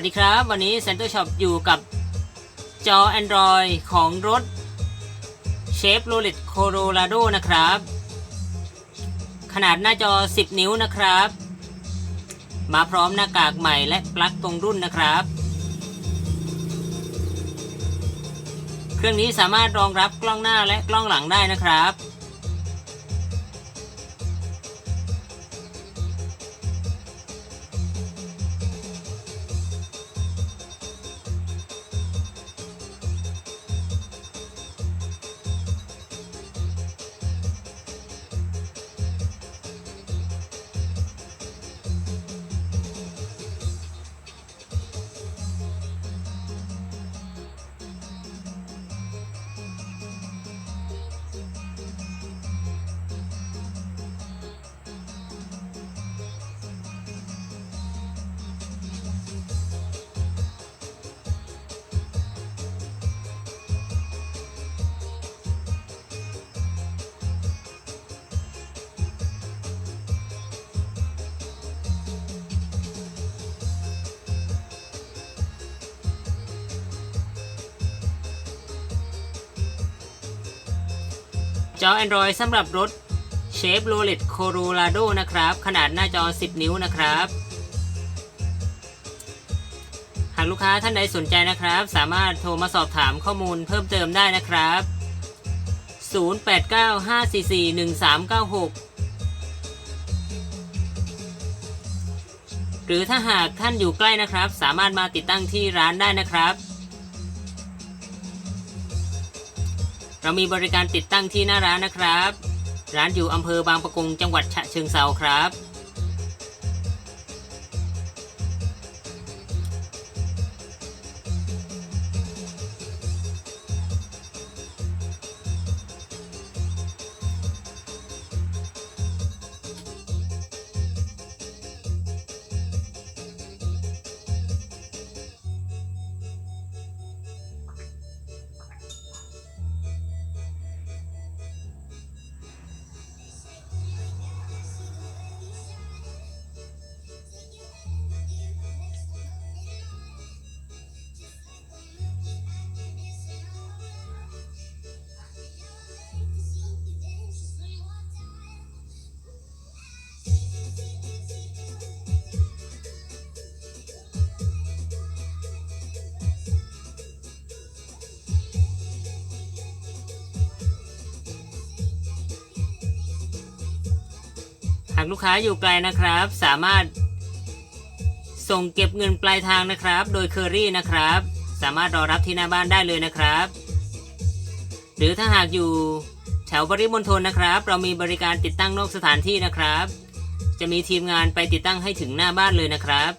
วัสดีครับ วันนี้ Center Shop อยู่กับจอ Android ของรถ Chevrolet Colorado นะครับ ขนาดหน้าจอ 10 นิ้วนะครับ มาพร้อมหน้ากากใหม่และปลั๊กตรงรุ่นนะครับ เครื่องนี้สามารถรองรับกล้องหน้าและกล้องหลังได้นะครับ จอ Android สำหรับรถ Chevrolet Colorado นะครับ ขนาดหน้าจอ 10 นิ้วนะครับ หากลูกค้าท่านใดสนใจนะครับ สามารถโทรมาสอบถามข้อมูลเพิ่มเติมได้นะครับ 0895441396หรือถ้าหากท่านอยู่ใกล้นะครับ สามารถมาติดตั้งที่ร้านได้นะครับ เรามีบริการติดตั้งที่หน้าร้านนะครับ ร้านอยู่อำเภอบางปะกงจังหวัดฉะเชิงเซาครับ ลูกค้าอยู่ไกลนะครับ สามารถส่งเก็บเงินปลายทางนะครับ โดยเคอรี่นะครับ สามารถรอรับที่หน้าบ้านได้เลยนะครับ หรือถ้าหากอยู่แถวปริมณฑลนะครับ เรามีบริการติดตั้งนอกสถานที่นะครับ จะมีทีมงานไปติดตั้งให้ถึงหน้าบ้านเลยนะครับ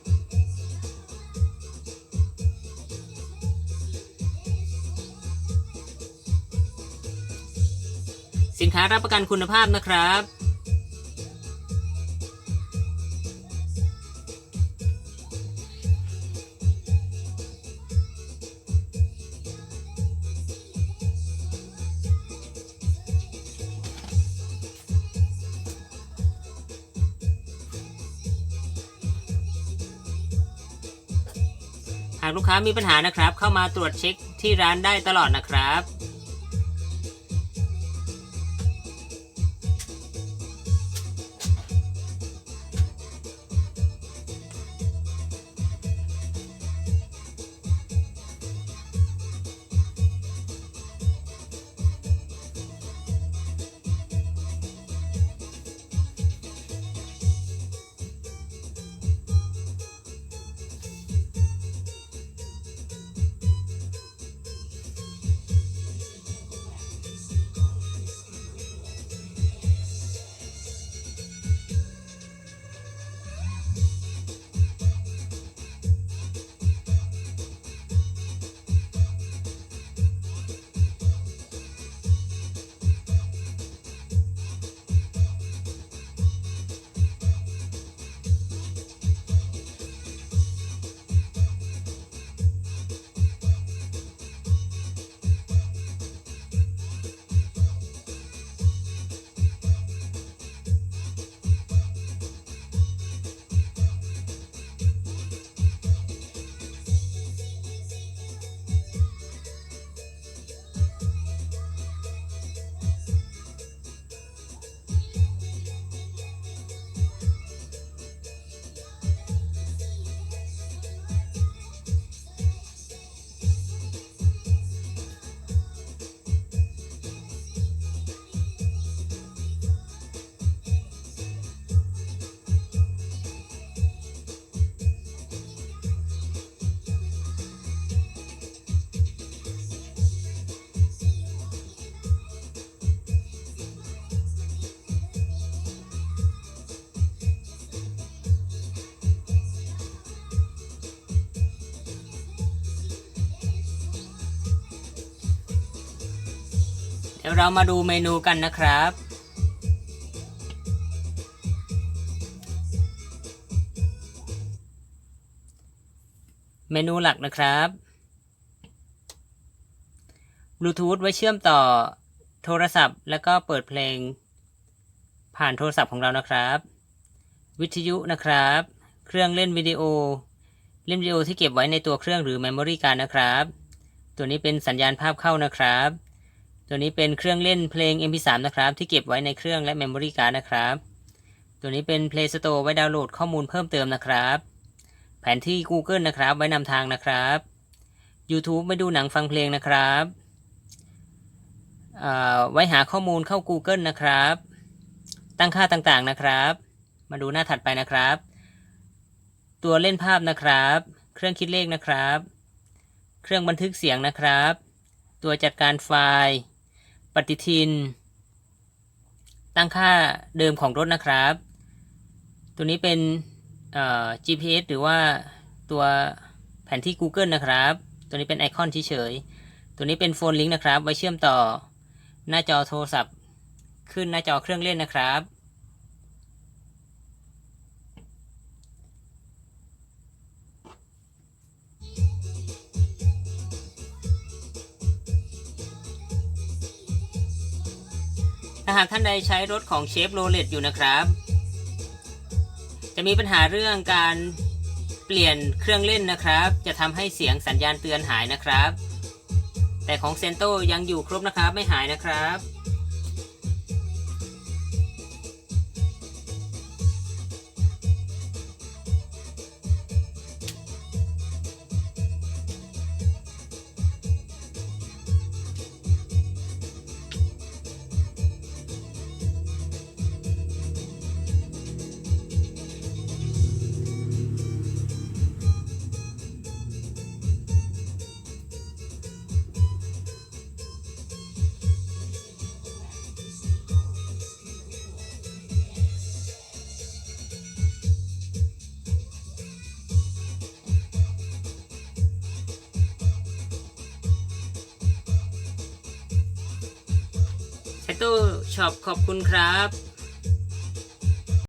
สินค้ารับประกันคุณภาพนะครับากลูกค้ามีปัญหานะครับ เข้ามาตรวจเช็คที่ร้านได้ตลอดนะครับ ยวเรามาดูเมนูกันนะครับ เมนูหลักนะครับบลูทูธไว้เชื่อมต่อโทรศัพท์ แล้วก็เปิดเพลง ผ่านโทรศัพท์ของเรานะครับ วิทยุนะครับ เครื่องเล่นวิดีโอ เล่นวิดีโอที่เก็บไว้ในตัวเครื่องหรือ Memory card นะครับ ตัวนี้เป็นสัญญาณภาพเข้านะครับ ตัวนี้เป็นเครื่องเล่นเพลง MP3 นะครับ ที่เก็บไว้ในเครื่องและ Memory card นะครับ ตัวนี้เป็น Play Store ไว้ดาวน์โหลดข้อมูลเพิ่มเติมนะครับ แผนที่ Google นะครับ ไว้นำทางนะครับ YouTube ไว้ดูหนังฟังเพลงนะครับไว้หาข้อมูลเข้า Google นะครับ ตั้งค่าต่างๆนะครับ มาดูหน้าถัดไปนะครับ ตัวเล่นภาพนะครับ เครื่องคิดเลขนะครับ เครื่องบันทึกเสียงนะครับ ตัวจัดการไฟล์ ฏิทิน ตั้งค่าเดิมของรถนะครับ ตัวนี้เป็น GPS หรือว่าตัวแผนที่ Google นะครับ ตัวนี้เป็นไอคอนเฉยๆ ตัวนี้เป็นโฟนลิงก์นะครับ ไว้เชื่อมต่อหน้าจอโทรศัพท์ ขึ้นหน้าจอเครื่องเล่นนะครับ ถ้าหากท่านใดใช้รถของเชฟโรเลตอยู่นะครับ จะมีปัญหาเรื่องการเปลี่ยนเครื่องเล่นนะครับ จะทำให้เสียงสัญญาณเตือนหายนะครับ แต่ของเซนโตยังอยู่ครบนะครับไม่หายนะครับ โตช็อปขอบคุณครับ